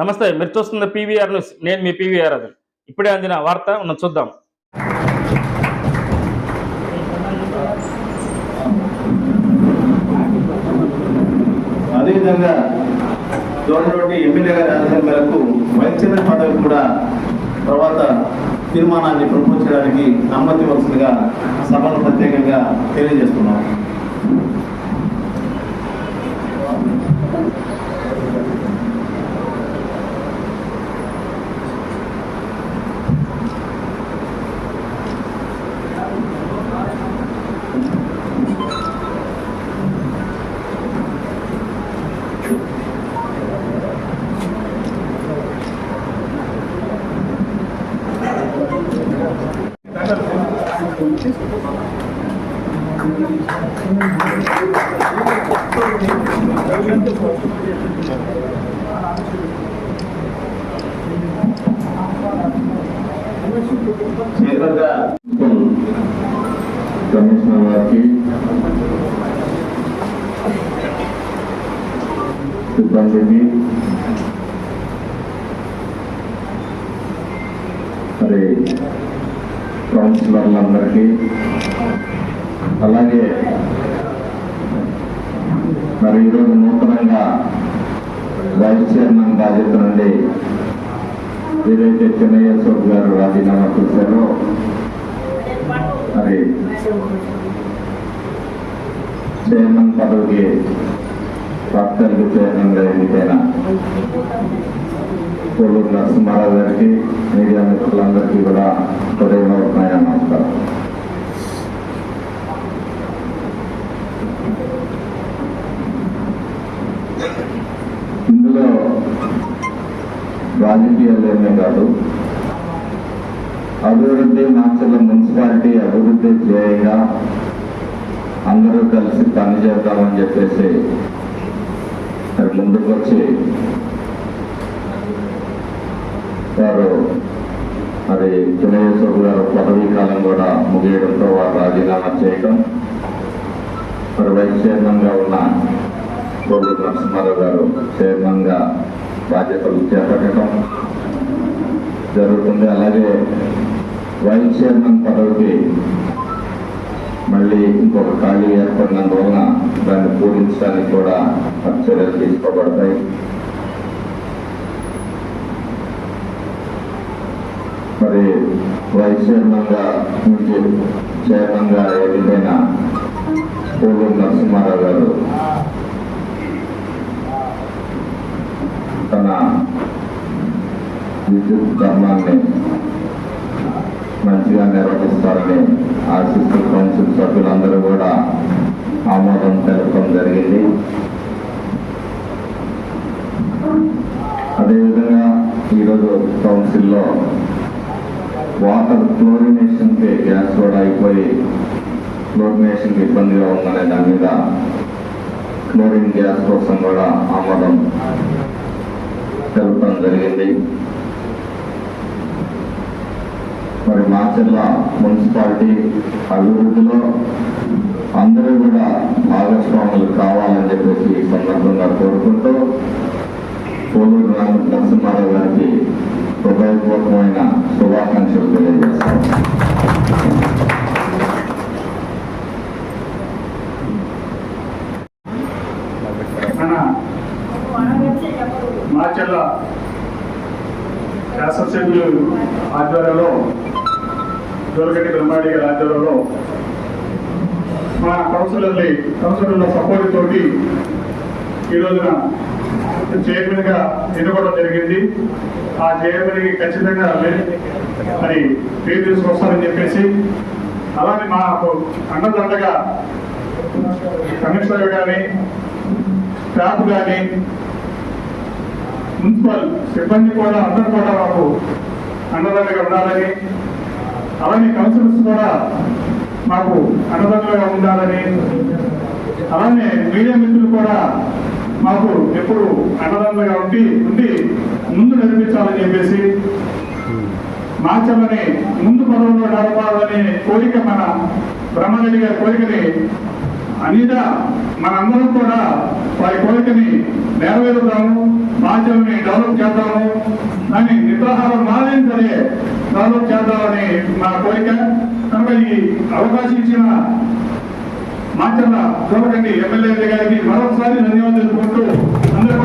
నమస్తే మీరు చూస్తున్న పీవీఆర్ న్యూస్. నేను మీ పీవీఆర్ అది ఇప్పుడే అందిన వార్త మనం చూద్దాం. అదేవిధంగా గవర్నమెంట్ ఎమ్మెల్యే గారి ఆదేశం మేరకు వైస్ చైర్మన్ పదవి కూడా తర్వాత తీర్మానాన్ని ప్రపోజ్ చేయడానికి అనుమతి సభను ప్రత్యేకంగా తెలియజేస్తున్నాం. చైర్మన్గా కమిషనర్ వారికి సిబ్బందికి మరి కౌన్సిలర్లందరికీ అలాగే మరి ఈరోజు నూతనంగా వైస్ చైర్మన్ బాధ్యత నుండి ఏదైతే చెన్నయ్య సోబ్ గారు రాజీనామా చేశారో మరి చైర్మన్ పదవికి తాత్కాలిక చైర్మన్గా ఎన్నికైన కోలూరు నరసింహారావు గారికి మీడియా మిత్రులందరికీ కూడా హృదయపూర్వకమైన నమస్కారం. ఇందులో రాజకీయాలు ఏమే కాదు అభివృద్ధి మాచల మున్సిపాలిటీ అభివృద్ధి చేయగా అందరూ కలిసి పనిచేద్దామని చెప్పేసి ముందుకు వచ్చి వారు మరి చిన్నయేశ్వరు గారు పదవీ కాలం కూడా ముగియడంతో వారు రాజీనామా చేయడం మరి వైస్ చైర్మన్గా ఉన్న గోలు నరసింహారావు గారు చైర్మన్గా బాధ్యతలు చేపట్టడం జరుగుతుంది. అలాగే వైస్ చైర్మన్ పదవికి మళ్ళీ ఇంకొక ఖాళీ ఏర్పడినందువలన దాన్ని పూరించడానికి కూడా చర్యలు తీసుకోబడతాయి మరి వైస్ చైర్మన్గా నుంచి చైర్మన్గా ఎన్నికైన కోలూరు నరసింహారావు గారు తన విద్యుత్ ధర్మాన్ని మంచిగా నిర్వహిస్తారని ఆశిస్తూ కౌన్సిల్ సభ్యులందరూ కూడా ఆమోదం తెలపడం జరిగింది. అదేవిధంగా ఈరోజు కౌన్సిల్లో వాటర్ క్లోరినేషన్కి గ్యాస్ కూడా అయిపోయి క్లోరినేషన్కి ఇబ్బందిగా ఉందనే దాని మీద క్లోరిన్ గ్యాస్ కోసం కూడా ఆమోదం తెలపడం జరిగింది. మరి మాచర్ల మున్సిపాలిటీ అభివృద్ధిలో అందరూ కూడా భాగస్వాములు కావాలని చెప్పేసి ఈ సందర్భంగా కోరుకుంటూ పోలూరు రామ నరసింహారావు గారికి హృదయపూర్వకమైన శుభాకాంక్షలు తెలియజేస్తాం. మన శాసనసభ్యులు ఆధ్వర్యంలో దొరకటి బ్రహ్మాడి గారి ఆధ్వర్యంలో మా కౌన్సిలర్లు కౌన్సిలర్ల సపోర్ట్ తోటి ఈ రోజున చైర్మన్గా ఎన్నుకోవడం జరిగింది. ఆ చైర్మన్కి ఖచ్చితంగా మరి పేరు తీసుకొస్తారని చెప్పేసి అలానే మాకు అండదండగా కమిషనర్ కానీ స్టాఫ్ కానీ మున్సిపల్ సిబ్బంది కూడా అందరూ కూడా మాకు అండదండగా ఉండాలని అలానే కౌన్సిలర్స్ కూడా మాకు అండదండగా ఉండాలని అలానే మీడియా మిత్రులు కూడా మాకు ఎప్పుడు అన్నదానం కాబట్టి ఉండి ముందు నిర్మించాలని చెప్పేసి మార్చమని ముందు పదవుల్లో నడపాలనే కోరిక మన బ్రహ్మగడి గారి కోరికని మన మనందరం కూడా వారి కోరికని నెరవేరుతాము మార్చల్ని డెవలప్ చేద్దాము అని నిద్రాహారం మాదేం సరే డెవలప్ చేద్దామని మా కోరిక. కనుక ఈ అవకాశం ఇచ్చిన మాచర్ల చూడకండి ఎమ్మెల్యే గారికి మరొకసారి ధన్యవాదాలు కోరుతూ అందరూ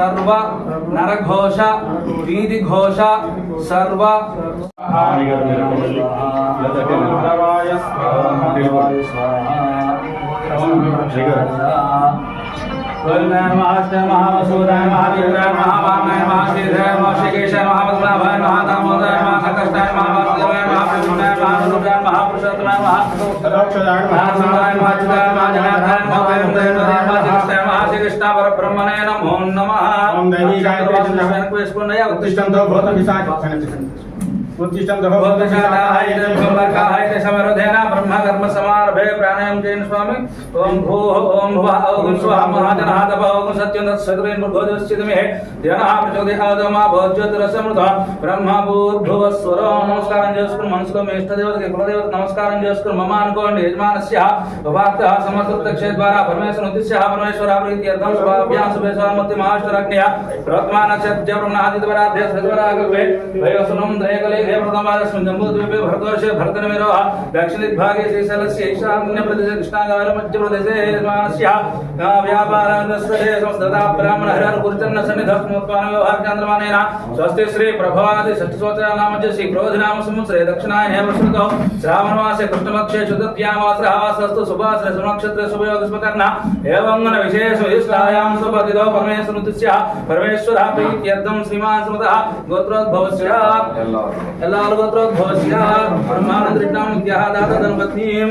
सर्व नरघोष वीतिघोष सर्व महामसूदाय महावीराय महावामाय महाशीधाय महषिकेशाय महामसलाभाय महादामोदाय महासकष्टाय महावासुदेवाय महाप्रभुनाय महानुरूपाय महापुरुषोत्तमाय महासुदाय महासुदाय महाजुदाय महाजनाधाय महावायुदाय महाजनाधाय కృష్ణ పరబ్రహ్మణే నమో నమ. వేసుకున్నాయా ఉత్తిష్టంతో భూతం విశాఖ उत्तिष्ठन्तो भूत विशाच उत्तिष्ठन्तो भूत ब्रह्म कर्म समारभे प्राणायाम जैन स्वामी ओम भूः ओम भुवः ओम स्वः महाजनः ओम सत्यं तत्सर्वेन भूतस्थित मे ధ్యాన ప్రచోదయాద మా భోజ్యోతిరసమృత బ్రహ్మ భూర్భువస్వర నమస్కారం చేసుకుని మనసులో మీ ఇష్టదేవతకి కులదేవత నమస్కారం చేసుకుని మమ అనుకోండి యజమానస్య భవార్త సమస్తృప్తక్షే ద్వారా పరమేశ్వర ఉద్దిశ్య పరమేశ్వర ప్రీత్యర్థం స్వాభ్యాం శుభే స్వామూర్తి మహాశ్వరజ్ఞ ప్రత్మాన సత్య బ్రహ్మాదిత్వరాధ్య సద్వరాగల్పే వయోసునం దయకలే హే ప్రథమాదస్మిన్ జంబూద్వీపే భరతవర్షే భరతనమిరో దక్షిణదిగ్భాగే శ్రీశైలస్య ఈశాన్య ప్రదేశే కృష్ణాగార మధ్యప్రదేశే యజమానస్య వ్యాపారాంగస్వదే సంస్థతా బ్రాహ్మణ హరిహర గురుచరణ సన్నిధస్మోత్పాన వ్యవహార చంద్రమానేన స్వస్తి శ్రీ ప్రభాది షష్ఠసోత్ర నామజ శ్రీ క్రోధినామ సంవత్సరే దక్షిణాయనే వర్షృతో శ్రావణమాసే కృష్ణపక్షే శుద్ధత్యామాసరస్తు సుభాసన సునక్షత్ర എല്ലാ സർവത്ര ഘോഷ്യാ ബ്രഹ്മാനന്ദൃഷ്ടാം മുഖ്യാ ദാത ധനപത്നീം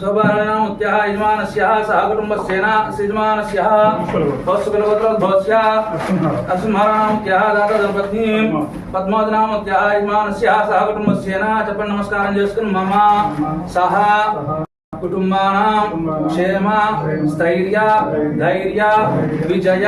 സ്വഭാരണാം മുഖ്യാ യജമാനസ്യ സഹ കുടുംബസ്യേന യജമാനസ്യ വസ്തുകുലപത്ര ഘോഷ്യാ അസ്മരണാം മുഖ്യാ ദാത ധനപത്നീം పద్మావతినామ ధ్యాయమానస్య సహ కుటుంబస్యేన చెప్పండి నమస్కారం చేసుకుని మమ సహ కుటుంబానాం క్షేమ స్థైర్య ధైర్య విజయ